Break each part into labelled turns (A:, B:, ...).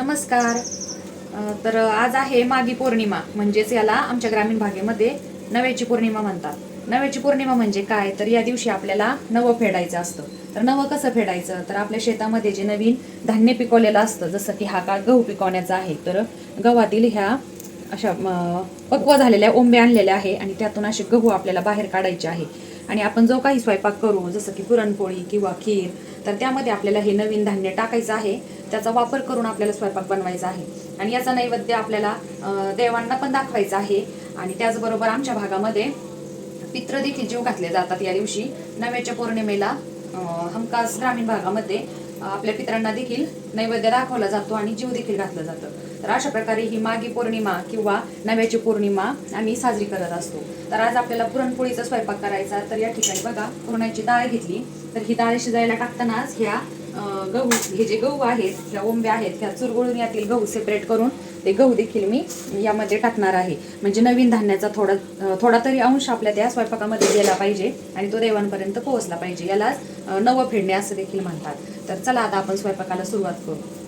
A: नमस्कार. तर आज आहे मागी पौर्णिमा म्हणजेच याला आमच्या ग्रामीण भागेमध्ये नव्याची पौर्णिमा म्हणतात. नव्याची पौर्णिमा म्हणजे काय? तर या दिवशी आपल्याला नवं फेडायचं असतं. तर नवं कसं फेडायचं? तर आपल्या शेतामध्ये जे नवीन धान्य पिकवलेलं असतं जसं की हा काळ गहू पिकवण्याचा आहे तर गव्हातील ह्या अशा पक्व झालेल्या ओंबे आणलेल्या आहे आणि त्यातून असे गहू आपल्याला बाहेर काढायचे आहे. आणि आपण जो काही स्वयंपाक करू जसं की पुरणपोळी किंवा खीर तर त्यामध्ये आपल्याला हे नवीन धान्य टाकायचं आहे. त्याचा वापर करून आपल्याला स्वयंपाक बनवायचा आहे. आणि याचा नैवेद्य आपल्याला देवांना पण दाखवायचा आहे. आणि त्याचबरोबर आमच्या भागामध्ये पित्र देखील जीव घातले जातात या दिवशी. नव्याच्या पौर्णिमेला हमखास ग्रामीण भागामध्ये आपल्या पित्रांना देखील नैवेद्य दाखवला जातो आणि जीव देखील घातलं जातं. तर अशा प्रकारे ही मागी पौर्णिमा किंवा नव्याची पौर्णिमा आम्ही साजरी करत असतो. तर आज आपल्याला पुरणपोळीचा स्वयंपाक करायचा तर या ठिकाणी बघा पुरणाची डाळ घेतली. तर ही डाळ शिजायला टाकतानाच ह्या गहू हे जे गहू आहेत ह्या ओंब्या आहेत ह्या चुरगळून यातील गहू सेपरेट करून ते गहू देखील मी यामध्ये टाकणार आहे. म्हणजे नवीन धान्याचा थोडा थोडा तरी अंश आपल्या त्या स्वयंपाकामध्ये गेला पाहिजे आणि तो देवांपर्यंत पोहोचला पाहिजे. यालाच नवं फेडणे असं देखील म्हणतात. तर चला आता आपण स्वयंपाकाला सुरुवात करू.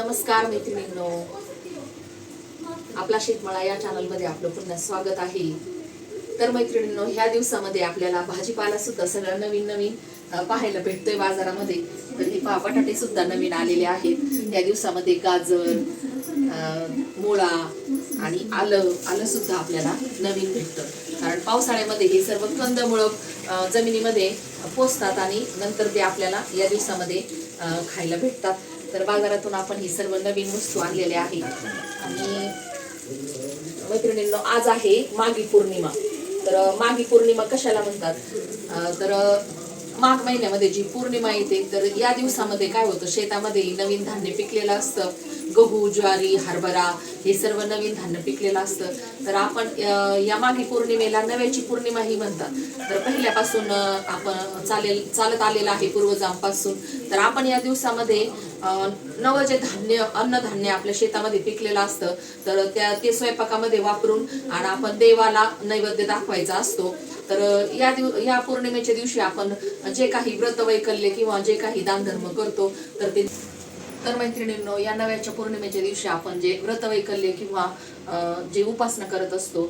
B: नमस्कार मैत्रिणींनो. आपला शेतमाळा या चॅनलमध्ये आपलं पुन्हा स्वागत आहे. तर मैत्रिणींनो ह्या दिवसामध्ये आपल्याला भाजीपाला सुद्धा सगळं नवीन नवीन पाहायला भेटतोय बाजारामध्ये. तर हे पहा बटाटे सुद्धा नवीन आलेले आहेत. या दिवसामध्ये गाजर अं, मुळा आणि आलं आलं सुद्धा आपल्याला नवीन भेटतं. कारण पावसाळ्यामध्ये हे सर्व कंदमुळं जमिनीमध्ये पोचतात आणि नंतर ते आपल्याला या दिवसामध्ये खायला भेटतात. तर बाजारातून आपण ही सर्व नवीन वस्तू आणलेल्या आहेत. आणि मैत्रिणींनो आज आहे मागी पौर्णिमा. तर मागी पौर्णिमा कशाला म्हणतात? तर माघ महिन्यामध्ये जी पौर्णिमा येते तर या दिवसामध्ये काय होतं? शेतामध्ये नवीन धान्य पिकलेलं असतं. गहू ज्वारी हरभरा हे सर्व नवीन धान्य पिकलेलं असतं. तर आपण या मागी पौर्णिमेला नव्याची पौर्णिमा ही म्हणतात. तर पहिल्यापासून आपण चालेल चालत आलेलं आहे पूर्वजांपासून. तर आपण या दिवसामध्ये नवं जे धान्य अन्नधान्य आपल्या शेतामध्ये पिकलेलं असतं. तर त्या ते स्वयंपाकामध्ये वापरून आणि आपण देवाला नैवेद्य दाखवायचा असतो. तर या दिव या पौर्णिमेच्या दिवशी आपण जे काही व्रत वैकल्य किंवा जे काही दानधर्म करतो तर ते तर मैत्रिणींनो या नव्याच्या पौर्णिमेच्या दिवशी आपण जे व्रत वैकल्य किंवा जे उपासना करत असतो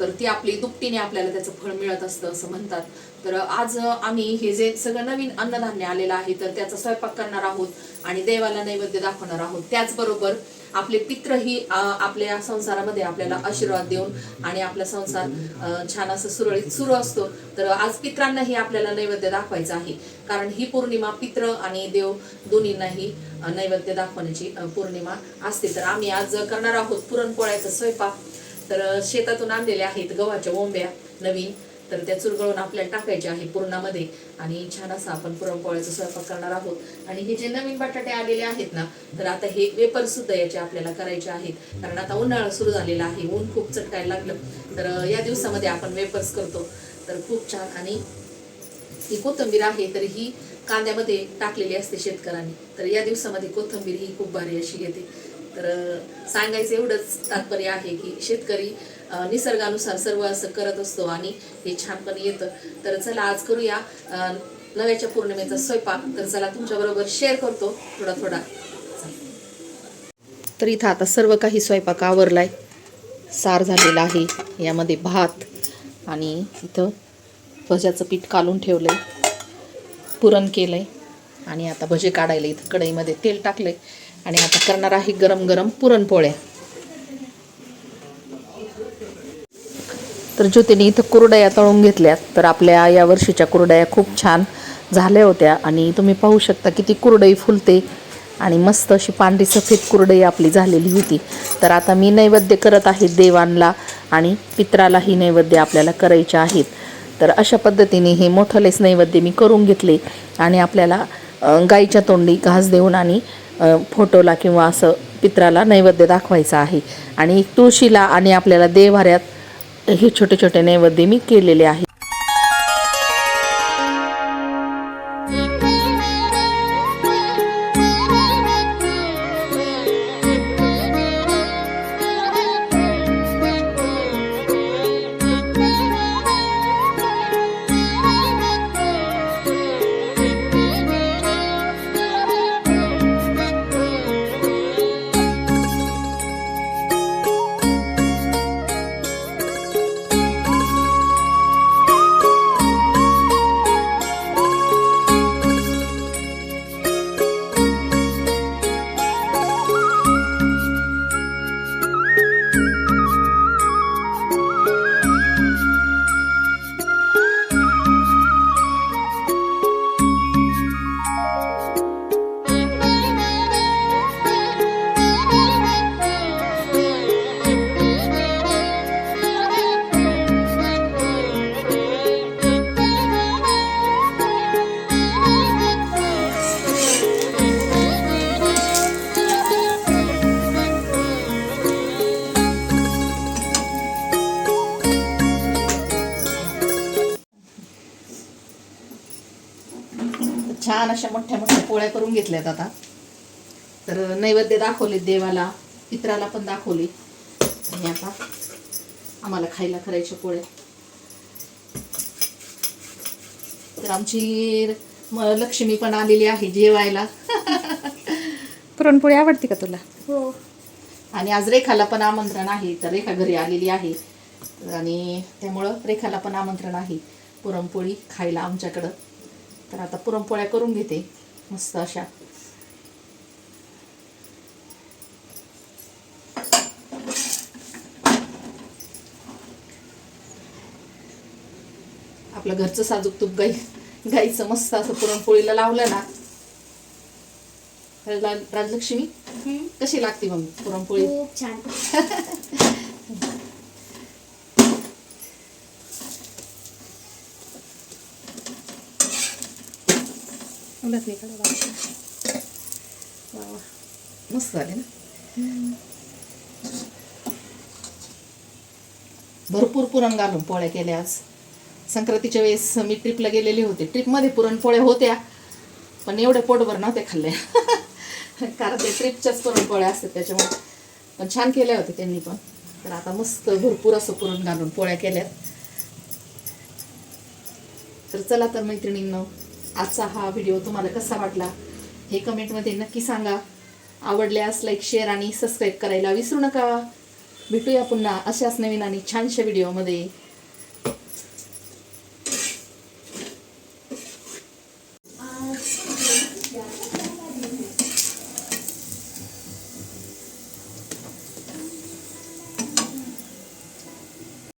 B: तर ती आपली दुपटीने आपल्याला त्याचं फळ मिळत असतं असं म्हणतात. तर आज आम्ही हे जे सगळं नवीन अन्नधान्य आलेलं आहे तर त्याचा स्वयंपाक करणार आहोत आणि देवाला नैवेद्य दाखवणार आहोत. त्याचबरोबर आपले पित्रही आपल्या संसारामध्ये आपल्याला आशीर्वाद देऊन आणि आपला संसार छान असं सुरळीत सुरू असतो. तर आज पित्रांनाही आपल्याला नैवेद्य दाखवायचं आहे. कारण ही पौर्णिमा पित्र आणि देव दोन्हींनाही नैवेद्य दाखवण्याची पौर्णिमा असते. तर आम्ही आज करणार आहोत पुरणपोळ्याचा स्वयंपाक. तर शेतातून आणलेल्या आहेत गव्हाच्या ओंब्या नवीन. तर त्या चुरगळून आपल्याला टाकायच्या आहे पूर्णामध्ये. आणि छान असा आपण पुरणपोळ्याचा स्वयंपाक करणार आहोत. आणि हे जे नवीन बटाटे आलेले आहेत ना तर आता हे वेपर सुद्धा याचे आपल्याला करायचे आहेत. कारण आता उन्हाळा सुरू झालेला आहे ऊन खूप चटकायला लागलं. तर या दिवसामध्ये आपण वेपर्स करतो. तर खूप छान. आणि ही कोथिंबीर आहे तर ही कांद्यामध्ये टाकलेली असते शेतकऱ्यांनी. तर या दिवसामध्ये कोथिंबीर ही खूप भारी अशी येते तर सांगायचं एवढंच तात्पर्य आहे की शेतकरी निसर्गानुसार सर्व असं करत असतो आणि हे छान पण येतं. तर चला आज करूया नव्याच्या पौर्णिमेचा स्वयंपाक. तर चला तुमच्याबरोबर शेअर करतो थोडा थोडा. तर इथं आता सर्व काही स्वयंपाक आवरलाय. सार झालेला आहे. यामध्ये भात आणि इथं भज्याचं पीठ कालून ठेवलंय. पुरण केलंय. आणि आता भजे काढायला इथं कढईमध्ये तेल टाकलंय. आणि आता करणार आहे गरम गरम पुरणपोळ्या. तर ज्योतीने इथं कुरडया तळून घेतल्यात तर आपल्या या वर्षीच्या कुरडया खूप छान झाल्या होत्या. आणि तुम्ही पाहू शकता किती कुरडई फुलते आणि मस्त अशी पांढरी सफेद कुरडई आपली झालेली होती. तर आता मी नैवेद्य करत आहे देवांना आणि पित्रालाही नैवेद्य आपल्याला करायचे आहेत. तर अशा पद्धतीने हे मोठं लेस नैवेद्य मी करून घेतले आणि आपल्याला गाईच्या तोंडी घास देऊन आणि फोटोला किंवा असं पित्राला नैवेद्य दाखवायचा आहे. आणि तुळशीला आणि आपल्याला देवाऱ्यात हे छोटे छोटे नैवेद्य मी केलेले आहे छान अशा मोठ्या मोठ्या पोळ्या करून घेतल्यात आता. तर नैवेद्य दाखवले देवाला पित्राला पण दाखवले. आणि आता आम्हाला खायला करायच्या पोळ्या. तर आमची लक्ष्मी पण आलेली आहे जेवायला.
A: पुरणपोळी आवडते का तुला?
B: हो. आणि आज रेखाला पण आमंत्रण आहे तर रेखा घरी आलेली आहे. आणि त्यामुळं रेखाला पण आमंत्रण आहे पुरणपोळी खायला आमच्याकडं. तर आता पुरणपोळ्या करून घेते मस्त अशा. आपलं घरचं साजूक तूप गाई गाईचं मस्त असं पुरणपोळीला लावलं ना. राजलक्ष्मी कशी लागते मग पुरणपोळी?
C: खूप छान.
B: वा वा. मस्त झाले ना भरपूर पुरण घालून पोळ्या केल्या आज. संक्रांतीच्या वेळेस मी ट्रिपला गेलेले होते. ट्रिपमध्ये पुरणपोळ्या होत्या पण एवढे पोटभर नव्हते खाल्ले कारण ते ट्रिपच्याच पुरणपोळ्या असतात त्याच्यामुळे. पण छान केल्या होत्या त्यांनी पण. तर आता मस्त भरपूर असं पुरण घालून पोळ्या केल्यात. तर चला तर मैत्रिणींनो आजचा हा व्हिडिओ तुम्हाला कसा वाटला हे कमेंटमध्ये नक्की सांगा. आवडल्यास लाईक शेअर आणि सबस्क्राईब करायला विसरू नका. भेटूया पुन्हा अशाच नवीन आणि छानशा व्हिडिओमध्ये